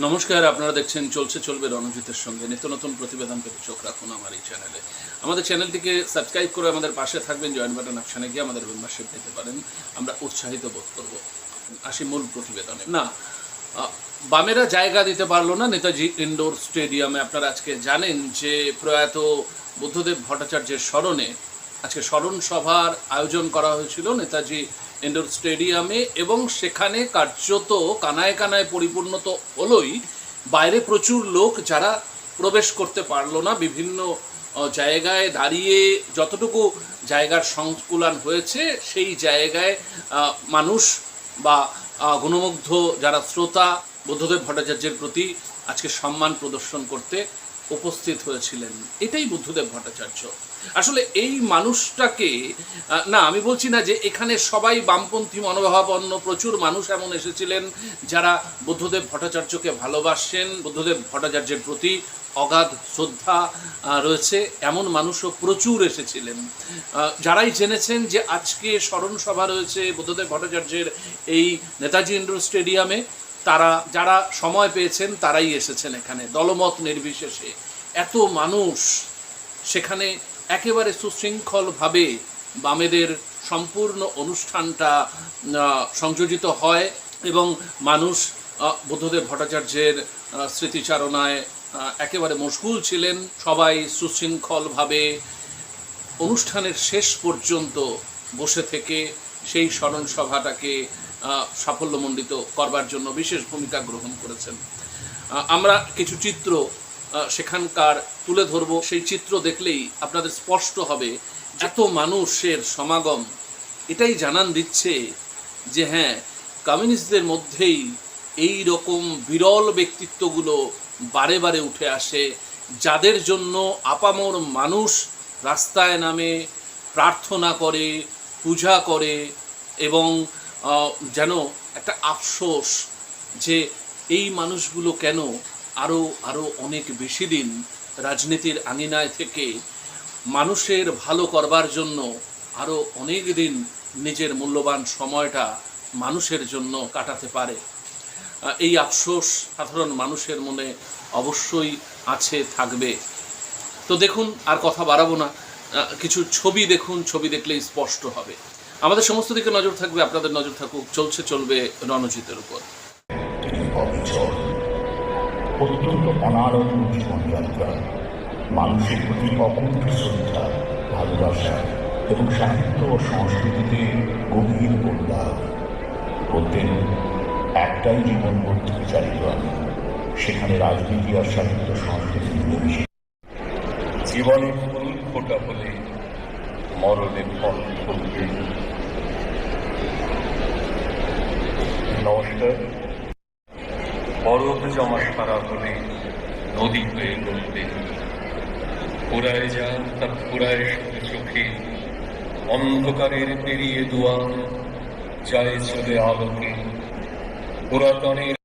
নমস্কার, আপনারা দেখছেন চলছে, চলবে রণজিতের সঙ্গে। নিত্য নতুন প্রতিবেদন পেতে চোখ রাখুন আমার এই চ্যানেলে। আমাদের চ্যানেলটিকে সাবস্ক্রাইব করে আমাদের পাশে থাকবেন, জয়েন বাটন অপশানে গিয়ে আমাদের মেম্বারশিপ নিতে পারেন। আমরা উৎসাহিত বোধ করব। আসি মূল প্রতিবেদনে। না বামেরা জায়গা দিতে পারল না নেতাজি ইনডোর স্টেডিয়ামে। আপনারা আজকে জানেন যে প্রয়াত বুদ্ধদেব ভট্টাচার্যের স্মরণে আজকে স্মরণ সভার আয়োজন করা হয়েছিল নেতাজি ইনডোর স্টেডিয়ামে এবং সেখানে কার্যত কানায় কানায় পরিপূর্ণ তো হলোই। বাইরে প্রচুর লোক যারা প্রবেশ করতে পারল না, বিভিন্ন জায়গায় দাঁড়িয়ে যতটুকু জায়গার সংকুলান হয়েছে, সেই জায়গায় মানুষ বা গুণমুগ্ধ যারা শ্রোতা, বুদ্ধদেব ভট্টাচার্যের প্রতি আজকে সম্মান প্রদর্শন করতে উপস্থিত হয়েছিলেন। এটাই বুদ্ধদেব ভট্টাচার্য। আসলে এই মানুষটাকে না, আমি বলছি না যে এখানে সবাই বামপন্থী মনোভাবাপন্ন, প্রচুর মানুষ এমন এসেছিলেন যারা বুদ্ধদেব ভট্টাচার্যকে ভালোবাসেন। বুদ্ধদেব ভট্টাচার্যের প্রতি অগাধ শ্রদ্ধা রয়েছে। এমন মানুষও প্রচুর এসেছিলেন। যারাই জেনেছেন যে আজকে স্মরণ সভা রয়েছে বুদ্ধদেব ভট্টাচার্যের এই নেতাজি ইন্ডোর স্টেডিয়ামে তারা, যারা সময় পেয়েছেন, তারাই এসেছেন এখানে। দলমত নির্বিশেষে। এত মানুষ সেখানে একেবারে সুশৃঙ্খলভাবে বামেদের সম্পূর্ণ অনুষ্ঠানটা সংযোজিত হয় এবং মানুষ বুদ্ধদেব ভট্টাচার্যের স্মৃতিচারণায় একেবারে মশগুল ছিলেন। সবাই সুশৃঙ্খলভাবে অনুষ্ঠানের শেষ পর্যন্ত বসে থেকে সেই স্মরণ সভাটাকে সাফল্যমণ্ডিত করবার জন্য বিশেষ ভূমিকা গ্রহণ করেছেন। আমরা কিছু চিত্র সেখানকার তুলে ধরব। সেই চিত্র দেখলেই আপনাদের স্পষ্ট হবে এত মানুষের সমাগম। এটাই জানান দিচ্ছে যে হ্যাঁ কমিউনিস্টদের মধ্যেই এই রকম বিরল ব্যক্তিত্বগুলো বারে বারে উঠে আসে, যাদের জন্য আপামর মানুষ রাস্তায় নামে প্রার্থনা করে পূজা করে এবং যেন একটা আফসোস যে এই মানুষগুলো কেন আরও আরও অনেক বেশি দিন রাজনীতির আঙিনায় থেকে মানুষের ভালো করবার জন্য আরও অনেক দিন নিজের মূল্যবান সময়টা মানুষের জন্য কাটাতে পারে। এই আফসোস সাধারণ মানুষের মনে অবশ্যই আছে, থাকবে। তো দেখুন, আর কথা বাড়াবো না। কিছু ছবি দেখুন, ছবি দেখলেই স্পষ্ট হবে। আমাদের সমস্ত দিকে নজর থাকবে, আপনাদের নজর থাকুক, চলছে, চলবে রণজিতের উপর। অত্যন্ত অনারম্ভ জীবনযাত্রা মানুষের প্রতি অকুণ্ঠ শ্রদ্ধা, ভালোবাসা এবং সাহিত্য ও সংস্কৃতিতে গভীর বললাভ বলতেন একটাই জীবন পদ্ধতি চালিত আমি সেখানে রাজনীতি আর সাহিত্য সংস্কৃতি জীবনে ফোটা হলে মরণে ফল ফুলবে নমস্কার। বরফ জমা সারা হলে নদী হয়ে গড়বে ফুরায় যা তা ফুরায় শুধু চোখে। অন্ধকারের পেরিয়ে দুয়ার, যায় চলে আলোকে। পুরাতনের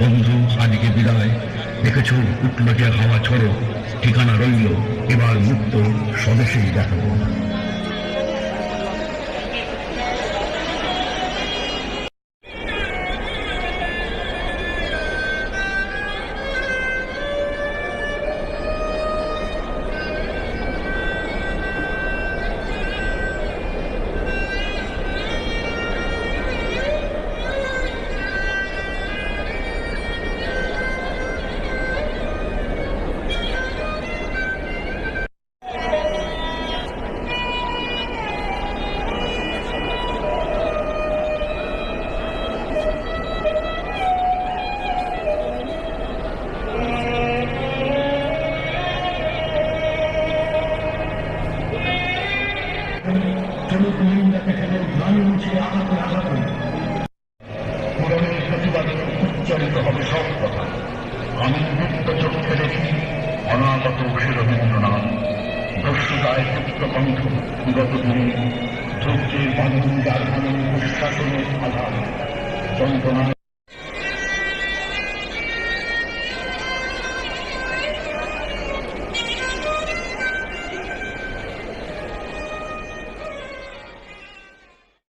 বন্ধু আজকে বিদায়। দেখেছ উঠল যে হাওয়া ছড়ো ঠিকানা রইল এবার মুক্ত স্বদেশেই দেখাবো। প্রতিবাদে উচ্চারিত হবে সব কথা আমি মুক্ত চক্ষে দেখি অনাগত শিরবীন্দ্রনাথ দস্যুতায় যুক্ত কণ্ঠ বিগত দিনে ধৈর্যের বান্ধব যার প্রশাসনের আধার